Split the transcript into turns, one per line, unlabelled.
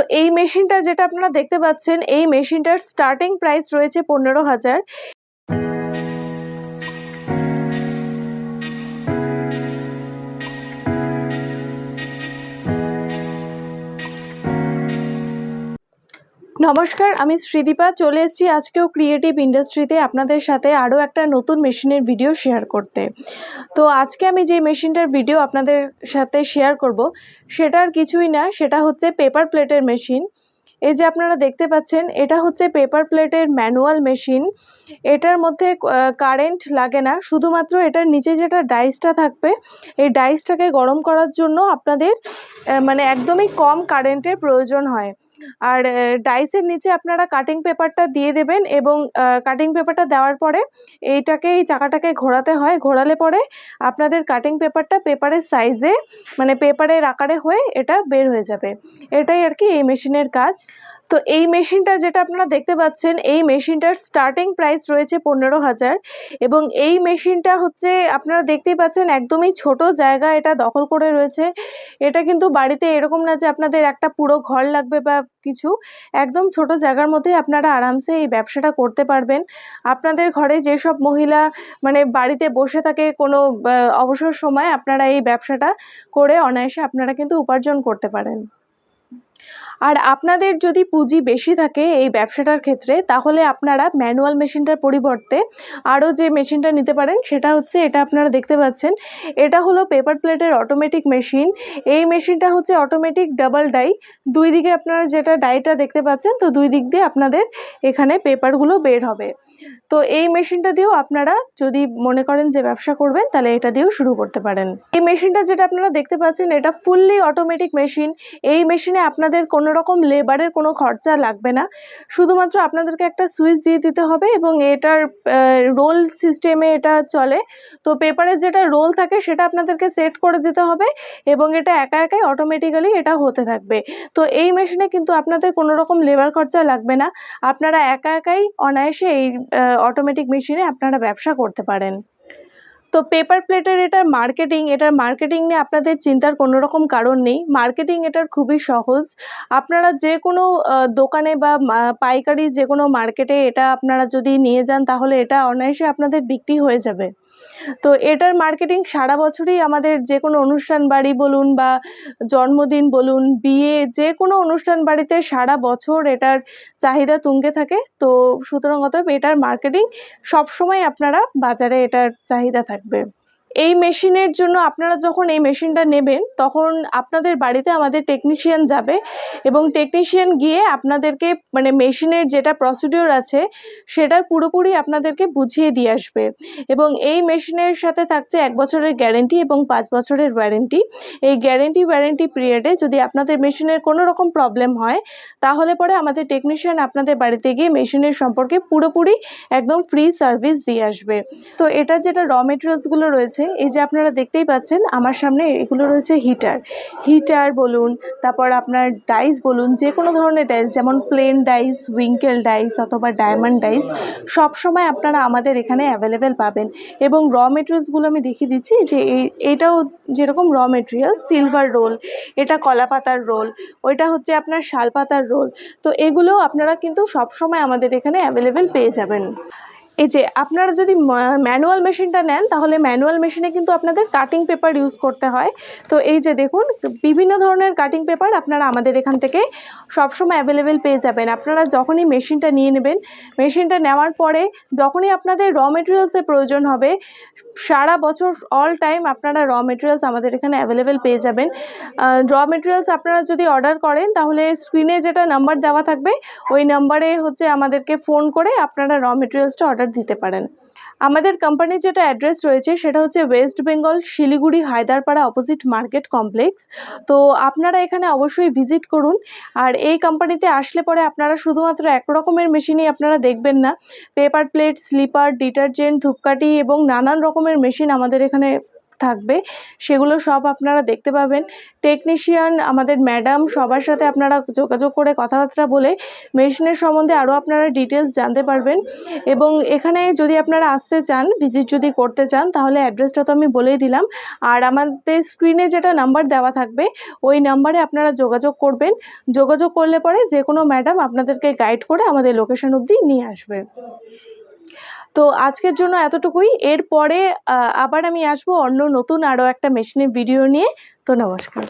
তো এই মেশিনটা যেটা আপনারা দেখতে পাচ্ছেন এই মেশিনটার স্টার্টিং প্রাইস রয়েছে পনেরো হাজার। নমস্কার, আমি শ্রীদীপা, চলে এসেছি আজকেও ক্রিয়েটিভ ইন্ডাস্ট্রিতে আপনাদের সাথে আরও একটা নতুন মেশিনের ভিডিও শেয়ার করতে। তো আজকে আমি যে মেশিনটার ভিডিও আপনাদের সাথে শেয়ার করব, সেটার কিছুই না, সেটা হচ্ছে পেপার প্লেটের মেশিন এই যে আপনারা দেখতে পাচ্ছেন, এটা হচ্ছে পেপার প্লেটের ম্যানুয়াল মেশিন এটার মধ্যে কারেন্ট লাগে না, শুধুমাত্র এটার নিচে যেটা ডাইসটা থাকবে, এই ডাইসটাকে গরম করার জন্য আপনাদের মানে একদমই কম কারেন্টের প্রয়োজন হয়। আর ডাইসের নিচে আপনারা কাটিং পেপারটা দিয়ে দেবেন এবং কাটিং পেপারটা দেওয়ার পরে এইটাকে এই চাকাটাকে ঘোরাতে হয়। ঘোরালে পরে আপনাদের কাটিং পেপারটা পেপারের সাইজে মানে পেপারের আকারে হয়ে এটা বের হয়ে যাবে। এটাই আর কি এই মেশিনের কাজ। তো এই মেশিনটা যেটা আপনারা দেখতে পাচ্ছেন, এই মেশিনটার স্টার্টিং প্রাইস রয়েছে পনেরো হাজার এবং এই মেশিনটা হচ্ছে আপনারা দেখতেই পাচ্ছেন একদমই ছোট জায়গা এটা দখল করে রয়েছে। এটা কিন্তু বাড়িতে এরকম না যে আপনাদের একটা পুরো ঘর লাগবে বা কিছু, একদম ছোট জায়গার মধ্যে আপনারা আরামসে এই ব্যবসাটা করতে পারবেন। আপনাদের ঘরে যেসব মহিলা মানে বাড়িতে বসে থাকে কোনো অবসর সময় আপনারা এই ব্যবসাটা করে অনায়াসে আপনারা কিন্তু উপার্জন করতে পারেন। আর আপনাদের যদি পুঁজি বেশি থাকে এই ব্যবসাটার ক্ষেত্রে, তাহলে আপনারা ম্যানুয়াল মেশিনটার পরিবর্তে আরও যে মেশিনটা নিতে পারেন, সেটা হচ্ছে এটা আপনারা দেখতে পাচ্ছেন। এটা হলো পেপার প্লেটের অটোমেটিক মেশিন। এই মেশিনটা হচ্ছে অটোমেটিক ডাবল ডাই। দুই দিকে আপনারা যেটা ডাইটা দেখতে পাচ্ছেন, তো দুই দিক দিয়ে আপনাদের এখানে পেপারগুলো বের হবে। তো এই মেশিনটা দিয়েও আপনারা যদি মনে করেন যে ব্যবসা করবেন, তাহলে এটা দিয়েও শুরু করতে পারেন। এই মেশিনটা যেটা আপনারা দেখতে পাচ্ছেন, এটা ফুললি অটোমেটিক মেশিন এই মেশিনে আপনাদের কোনো রকম লেবারের কোনো খরচা লাগবে না। শুধুমাত্র আপনাদেরকে একটা সুইচ দিয়ে দিতে হবে এবং এটার রোল সিস্টেমে এটা চলে। তো পেপারের যেটা রোল থাকে, সেটা আপনাদেরকে সেট করে দিতে হবে এবং এটা একা একাই অটোমেটিক্যালি এটা হতে থাকবে। তো এই মেশিনে কিন্তু আপনাদের কোনো রকম লেবার খরচা লাগবে না। আপনারা একা একাই অনায়াসে এই অটোমেটিক মেশিনে আপনারা ব্যবসা করতে পারেন। তো পেপার প্লেটের এটার মার্কেটিং এটার মার্কেটিং নিয়ে আপনাদের চিন্তার কোনো রকম কারণ নেই। মার্কেটিং এটার খুবই সহজ। আপনারা যে কোনো দোকানে বা পাইকারি যে কোনো মার্কেটে এটা আপনারা যদি নিয়ে যান, তাহলে এটা অনায়াসে আপনাদের বিক্রি হয়ে যাবে। তো এটার মার্কেটিং সারা বছরই আমাদের যে কোনো অনুষ্ঠান বাড়ি বলুন বা জন্মদিন বলুন, বিয়ে যে কোনো অনুষ্ঠান বাড়িতে সারা বছর এটার চাহিদা তুঙ্গে থাকে। তো সুতরাং অতএব এটার মার্কেটিং সবসময় আপনারা বাজারে এটার চাহিদা থাকবে। এই মেশিনের জন্য আপনারা যখন এই মেশিনটা নেবেন, তখন আপনাদের বাড়িতে আমাদের টেকনিশিয়ান যাবে এবং টেকনিশিয়ান গিয়ে আপনাদেরকে মানে মেশিনের যেটা প্রসিডিওর আছে, সেটা পুরোপুরি আপনাদেরকে বুঝিয়ে দিয়ে আসবে। এবং এই মেশিনের সাথে থাকছে এক বছরের গ্যারেন্টি এবং পাঁচ বছরের ওয়ারেন্টি এই গ্যারেন্টি ওয়ারেন্টি পিরিয়ডে যদি আপনাদের মেশিনের কোনো রকম প্রবলেম হয়, তাহলে পরে আমাদের টেকনিশিয়ান আপনাদের বাড়িতে গিয়ে মেশিনের সম্পর্কে পুরোপুরি একদম ফ্রি সার্ভিস দিয়ে আসবে। তো এটা যেটা র মেটেরিয়ালসগুলো রয়েছে এই যে আপনারা দেখতেই পাচ্ছেন, আমার সামনে এগুলো রয়েছে হিটার হিটার বলুন, তারপর আপনার ডাইস বলুন, যে কোনো ধরনের ডাইস যেমন প্লেন ডাইস উইঙ্কেল ডাইস অথবা ডায়মন্ড ডাইস সব সময় আপনারা আমাদের এখানে অ্যাভেলেবেল পাবেন। এবং র মেটেরিয়ালসগুলো আমি দেখিয়ে দিচ্ছি যে এটাও যেরকম র মেটেরিয়াল সিলভার রোল এটা কলা পাতার রোল ওইটা হচ্ছে আপনার শাল পাতার রোল তো এগুলো আপনারা কিন্তু সব সময় আমাদের এখানে অ্যাভেলেবেল পেয়ে যাবেন। এই যে আপনারা যদি ম্যানুয়াল মেশিনটা নেন, তাহলে ম্যানুয়াল মেশিনে কিন্তু আপনাদের কাটিং পেপার ইউজ করতে হয়। তো এই যে দেখুন, বিভিন্ন ধরনের কাটিং পেপার আপনারা আমাদের এখান থেকে সবসময় অ্যাভেলেবেল পেয়ে যাবেন। আপনারা যখনই মেশিনটা নিয়ে নেবেন মেশিনটা নেওয়ার পরে যখনই আপনাদের র মেটেরিয়ালসের প্রয়োজন হবে, সারা বছর অল টাইম আপনারা র মেটেরিয়ালস আমাদের এখানে অ্যাভেলেবেল পেয়ে যাবেন। র মেটেরিয়ালস আপনারা যদি অর্ডার করেন, তাহলে স্ক্রিনে যেটা নাম্বার দেওয়া থাকবে, ওই নাম্বারে হচ্ছে আমাদেরকে ফোন করে আপনারা র মেটেরিয়ালসটা অর্ডার দিতে পারেন। আমাদের কোম্পানির যেটা অ্যাড্রেস রয়েছে সেটা হচ্ছে West Bengal Siliguri Haiderpara opposite market complex তো আপনারা এখানে অবশ্যই ভিজিট করুন। আর এই কোম্পানিতে আসলে পরে আপনারা শুধুমাত্র এক রকমের মেশিনই আপনারা দেখবেন না। পেপার প্লেট স্লিপার ডিটারজেন্ট ধূপকাঠি এবং নানান রকমের মেশিন আমাদের এখানে থাকবে। সেগুলো সব আপনারা দেখতে পাবেন। টেকনিশিয়ান আমাদের ম্যাডাম সবার সাথে আপনারা যোগাযোগ করে কথাবার্তা বলে মেশিনের সম্বন্ধে আরও আপনারা ডিটেলস জানতে পারবেন। এবং এখানে যদি আপনারা আসতে চান ভিজিট যদি করতে চান, তাহলে অ্যাড্রেসটা তো আমি বলেই দিলাম। আর আমাদের স্ক্রিনে যেটা নাম্বার দেওয়া থাকবে, ওই নাম্বারে আপনারা যোগাযোগ করবেন। যোগাযোগ করলে পরে যে কোনো ম্যাডাম আপনাদেরকে গাইড করে আমাদের লোকেশন অবধি নিয়ে আসবে। তো আজকের জন্য এতটুকুই। এরপরে আবার আমি আসব অন্য নতুন আরও একটা মেশিনের ভিডিও নিয়ে। তো নমস্কার।